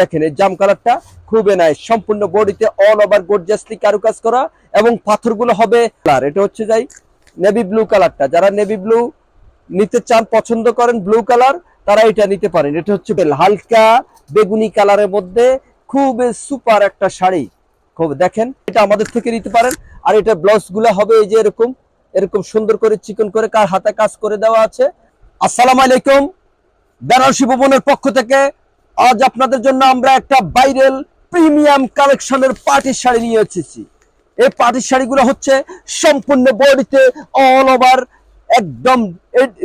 দেখেন, এই জাম কালারটা খুবই নাই সম্পূর্ণ বডিতে অল ওভার গর্জিয়াসলি কারুকাজ করা এবং পাথরগুলো হবে কালার। এটা হচ্ছে যাই নেভি ব্লু কালারটা। যারা নেভি ব্লু নিতে চান, পছন্দ করেন ব্লু কালার, তারা এটা নিতে পারেন। এটা হচ্ছে হালকা বেগুনি কালারের মধ্যে খুব সুপার একটা শাড়ি। খুব, দেখেন, এটা আমাদের থেকে নিতে পারেন। আর এটা ব্লাউজগুলা হবে এই যে এরকম এরকম সুন্দর করে চিকন করে কার হাতে কাজ করে দেওয়া আছে। আসসালামু আলাইকুম, বেনারসি ভবনের পক্ষ থেকে আজ আপনাদের জন্য আমরা একটা বাইরেল প্রিমিয়াম কালেকশনের পার্টির শাড়ি নিয়ে এসেছি। এই পার্টির শাড়িগুলো হচ্ছে সম্পূর্ণ বডিতে অল ওভার একদম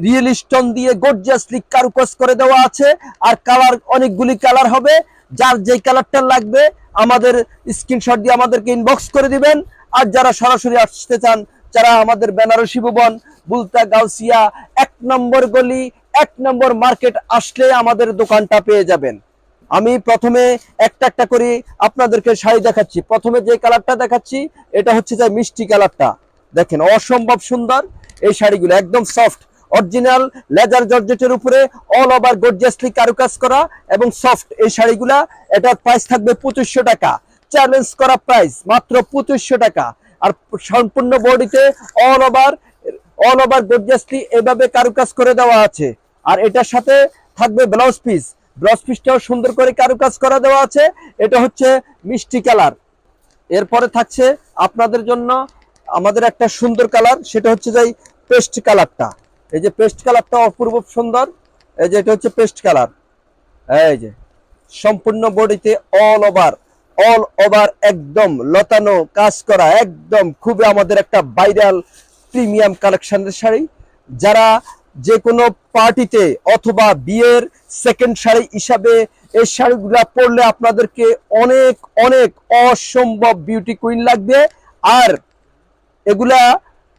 রিয়েল স্টোন দিয়ে গর্জিয়াসলি কারুকাজ করে দেওয়া আছে। আর কালার অনেকগুলি কালার হবে। যার যেই কালারটা লাগবে, আমাদের স্ক্রিনশট দিয়ে আমাদেরকে ইনবক্স করে দিবেন। আর যারা সরাসরি আসতে চান, যারা আমাদের বেনারসি ভবন, বুলতা গাউসিয়া, এক নম্বর গলি এক নম্বর মার্কেট আসলে আমাদের দোকানটা পেয়ে যাবেন। আমি প্রথমে একটা একটা করে আপনাদেরকে শাড়ি দেখাচ্ছি। প্রথমে যে কালারটা দেখাচ্ছি, এটা হচ্ছে যে মিষ্টি কালারটা। দেখেন, অসম্ভব সুন্দর এই শাড়িগুলো, একদম সফট অরিজিনাল লেজার জর্জেটের উপরে অল ওভার গর্জিয়াসলি কারুকাজ করা এবং সফট এই শাড়িগুলা, এটার প্রাইস থাকবে পঁচিশশো টাকা। চ্যালেঞ্জ করা প্রাইস মাত্র পঁচিশশো টাকা। আর সম্পূর্ণ বডিতে all over all over gorgeously এভাবে কারুকাজ করে দেওয়া আছে। আর এটার সাথে থাকবে ব্লাউজ পিস ব্লাউজ পিসটাও সুন্দর করে কারুকাজ করা দেওয়া আছে। এটা হচ্ছে মিষ্টি কালার। এরপরে থাকছে আপনাদের জন্য আমাদের একটা সুন্দর কালার। সেটা হচ্ছে যে পেস্ট কালারটা। এই যে পেস্ট কালারটা অপূর্ব সুন্দর। এই যে এটা হচ্ছে পেস্ট কালার। এই যে সম্পূর্ণ বডিতে অল ওভার অল ওভার একদম লতানো কাজ করা, একদম খুবই আমাদের একটা ভাইরাল প্রিমিয়াম কালেকশনের শাড়ি। যারা যে কোনো পার্টিতে অথবা বিয়ের সেকেন্ড শাড়ি হিসাবে এই শাড়িগুলা পরলে আপনাদেরকে অনেক অনেক অসম্ভব বিউটি কুইন লাগবে। আর এগুলা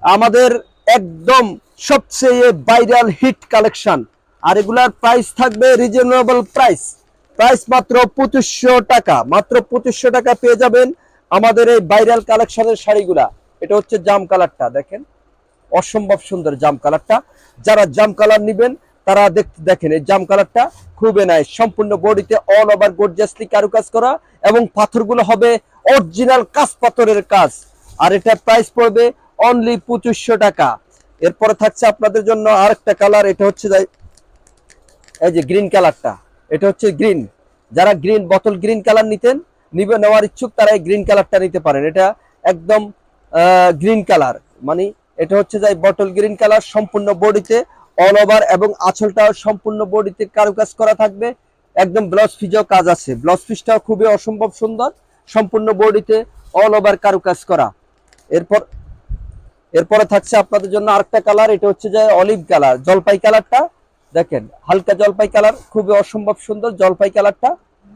আমাদের একদম সবচেয়ে ভাইরাল হিট কালেকশন আর এগুলার প্রাইস থাকবে রিজনেবল প্রাইস প্রাইস মাত্র পঁচিশশো টাকা। মাত্র পঁচিশশো টাকা পেয়ে যাবেন আমাদের এই ভাইরাল কালেকশনের শাড়িগুলা। এটা হচ্ছে জাম কালারটা দেখেন। অসম্ভব সুন্দর জাম কালারটা। যারা জাম কালার নিবেন, তারা দেখতে দেখেন, এই জাম কালারটা খুবই নাই সম্পূর্ণ বডিতে অল ওভার গর্জিয়াসলি কারুকাজ করা এবং পাথরগুলো হবে অরিজিনাল কাঁচ পাথরের কাজ। আর এটা প্রাইস পড়বে অনলি পঁচিশশো টাকা। এরপরে থাকছে আপনাদের জন্য আরেকটা কালার, এটা হচ্ছে এই যে গ্রিন কালারটা, এটা হচ্ছে গ্রিন যারা গ্রিন বোতল গ্রিন কালার নিতেন, নিবে নেওয়ার ইচ্ছুক, তারা এই গ্রিন কালারটা নিতে পারেন। এটা একদম গ্রিন কালার। মানে এটা হচ্ছে যাই বটল গ্রিন কালার সম্পূর্ণ বডিতে অল ওভার এবং আঁচলটাও সম্পূর্ণ বডিতে কারুকাজ করা থাকবে। একদম ব্লাউজ পিসও কাজ আছে। ব্লাউজ পিসটাও খুবই অসম্ভব সুন্দর। সম্পূর্ণ বডিতে অল ওভার কারুকাজ করা। এরপর, এরপরে থাকছে আপনাদের জন্য আরেকটা কালার এটা হচ্ছে যে অলিভ কালার জলপাই কালারটা দেখেন, হালকা জলপাই কালার খুবই অসম্ভব সুন্দর জলপাই কালারটা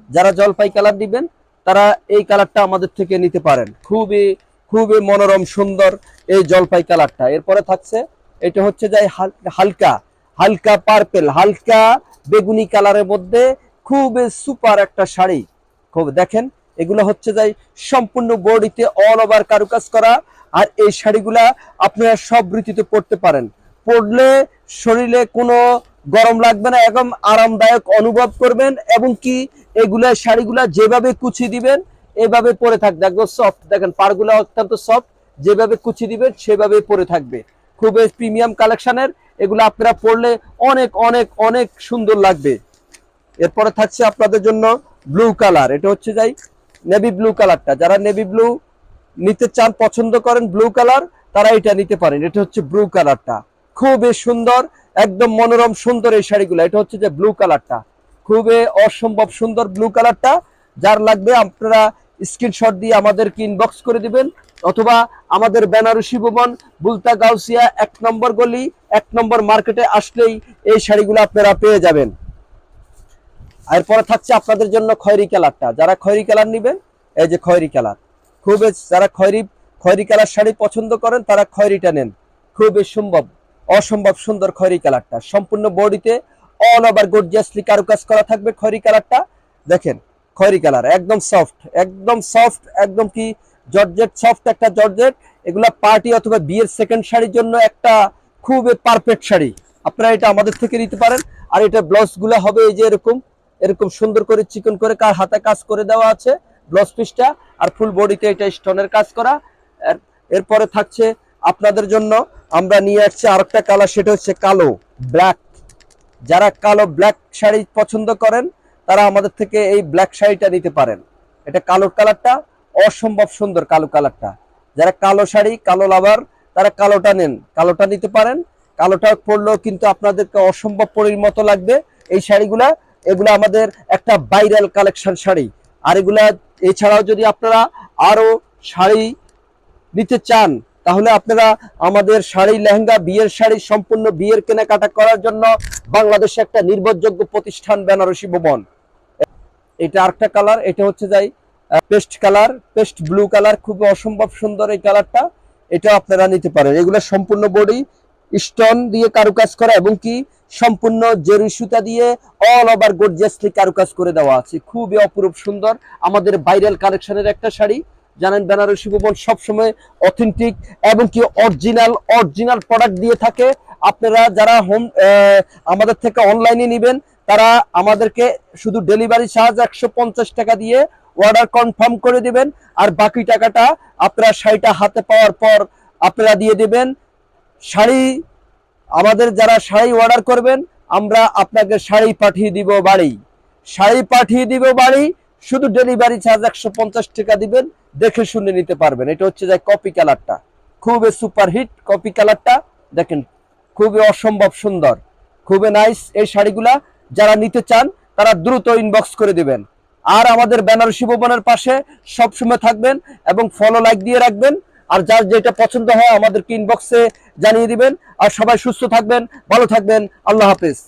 যারা জলপাই কালার দিবেন তারা এই কালারটা আমাদের থেকে নিতে পারেন। খুবই খুবই মনোরম, সুন্দর এই জলপাই কালারটা। এরপরে থাকছে, এটা হচ্ছে যে হাল- হালকা হালকা পার্পেল হালকা বেগুনি কালারের মধ্যে খুবই সুপার একটা শাড়ি। খুব, দেখেন, এগুলো হচ্ছে যাই সম্পূর্ণ বডিতে অল ওভার কারুকাজ করা, আর এই শাড়িগুলা আপনারা সব ঋতুতে পরতে পারেন। পরলে শরীরে কোনো গরম লাগবে না, একদম আরামদায়ক অনুভব করবেন, এবং কি এগুলা শাড়িগুলা যেভাবে কুচি দিবেন এভাবে পরে থাকবে। একদম সফট দেখেন, পাড়গুলা অত্যন্ত সফট যেভাবে কুচি দিবেন সেভাবে পরে থাকবে। খুবই প্রিমিয়াম কালেকশনের এগুলো আপনারা পরলে অনেক অনেক অনেক সুন্দর লাগবে। এরপরে থাকছে আপনাদের জন্য ব্লু কালার এটা হচ্ছে যাই নেভি ব্লু কালারটা যারা নেভি ব্লু নিতে চান, পছন্দ করেন ব্লু কালার তারা এটা নিতে পারেন। এটা হচ্ছে ব্লু কালারটা খুবই সুন্দর, একদম মনোরম, সুন্দর এই শাড়িগুলো। এটা হচ্ছে যে ব্লু কালারটা খুবই অসম্ভব সুন্দর ব্লু কালারটা যার লাগবে আপনারা স্ক্রিনশট দিয়ে আমাদেরকে ইনবক্স করে দিবেন, অথবা আমাদের বেনারসি ভবন বুলতা গাউসিয়া, এক নম্বর গলি, এক নম্বর মার্কেটে আসলেই এই শাড়িগুলো আপনারা পেয়ে যাবেন। এরপরে থাকছে আপনাদের জন্য খয়রি কালারটা। যারা খয়রি কালার নেবেন, এই যে খয়রি কালার। খুবই যারা খয়রি খয়রি কালার শাড়ি পছন্দ করেন, তারা খয়রিটা নেন। খুবই সম্ভব, অসম্ভব সুন্দর খয়রি কালারটা। সম্পূর্ণ বডিতে অল ওভার গর্জিয়াসলি কারুকাজ করা থাকবে খয়রি কালারটা। দেখেন খয়রি কালার, একদম সফট একদম সফট একদম কি জর্জেট সফট একটা জর্জেট। এগুলা পার্টি অথবা বিয়ের সেকেন্ড শাড়ির জন্য একটা খুবই পারফেক্ট শাড়ি। আপনারা এটা আমাদের থেকে নিতে পারেন। আর এটা ব্লাউজগুলা হবে এই যে এরকম এরকম সুন্দর করে চিকন করে কার হাতে কাজ করে দেওয়া আছে ব্লাউজ পিসটা। আর ফুল বডিতে এটা স্টোনের কাজ করা। এর- এরপরে থাকছে আপনাদের জন্য আমরা নিয়ে আসছি আরেকটা কালার সেটা হচ্ছে কালো ব্ল্যাক যারা কালো ব্ল্যাক শাড়ি পছন্দ করেন তারা আমাদের থেকে এই ব্ল্যাক শাড়িটা নিতে পারেন। এটা কালো কালারটা, অসম্ভব সুন্দর কালো কালারটা। যারা কালো শাড়ি, কালো লাভার তারা কালোটা নেন, কালোটা নিতে পারেন। কালোটা পরলেও কিন্তু আপনাদেরকে অসম্ভব পরির মতো লাগবে। এই শাড়িগুলা, এগুলো আমাদের একটা ভাইরাল কালেকশন শাড়ি। আর এগুলা, এছাড়াও যদি আপনারা আরও শাড়ি নিতে চান তাহলে আপনারা আমাদের শাড়ি, লেহেঙ্গা, বিয়ের শাড়ি, সম্পূর্ণ বিয়ের কেনাকাটা করার জন্য বাংলাদেশে একটা নির্ভরযোগ্য প্রতিষ্ঠান বেনারসি ভবন। এটা আরেকটা কালার, এটা হচ্ছে যাই paste colour, paste blue colour, খুব অসম্ভব সুন্দর এই কালারটা। এটা আপনারা নিতে পারেন। এগুলো সম্পূর্ণ বডি, স্টোন দিয়ে কারুকাজ করা এবং কি সম্পূর্ণ জেরি সুতা দিয়ে অল ওভার গর্জিয়াসলি কারুকাজ করে দেওয়া আছে। খুবই অপরূপ সুন্দর। আমাদের ভাইরাল কালেকশনের একটা শাড়ি। জানেন বেনারসি ভবন সবসময় অথেন্টিক এবং কি অরিজিনাল অরিজিনাল প্রোডাক্ট দিয়ে থাকে। আপনারা যারা হোম আমাদের থেকে অনলাইনে নেবেন, তারা আমাদেরকে শুধু ডেলিভারি চার্জ একশো পঞ্চাশ টাকা দিয়ে অর্ডার কনফার্ম করে দিবেন। আর বাকি টাকাটা আপনারা শাড়িটা হাতে পাওয়ার পর আপনারা দিয়ে দিবেন। শাড়ি, আমাদের যারা শাড়ি অর্ডার করবেন, আমরা আপনাকে শাড়ি পাঠিয়ে দিব বাড়ি। শাড়ি পাঠিয়ে দিব বাড়ি শুধু ডেলিভারি চার্জ একশো পঞ্চাশ টাকা দিবেন, দেখে শুনে নিতে পারবেন। এটা হচ্ছে যে কপি কালারটা খুবই সুপার হিট কপি কালারটা দেখেন, খুবই অসম্ভব সুন্দর। খুবই নাইস এই শাড়িগুলা। যারা নিতে চান, তারা দ্রুত ইনবক্স করে দিবেন। আর আমাদের বেনারসি ভবনের পাশে সবসময় থাকবেন এবং ফলো লাইক দিয়ে রাখবেন। আর যার যেটা পছন্দ হয়, আমাদেরকে ইনবক্সে জানিয়ে দিবেন। আর সবাই সুস্থ থাকবেন, ভালো থাকবেন। আল্লাহ হাফেজ।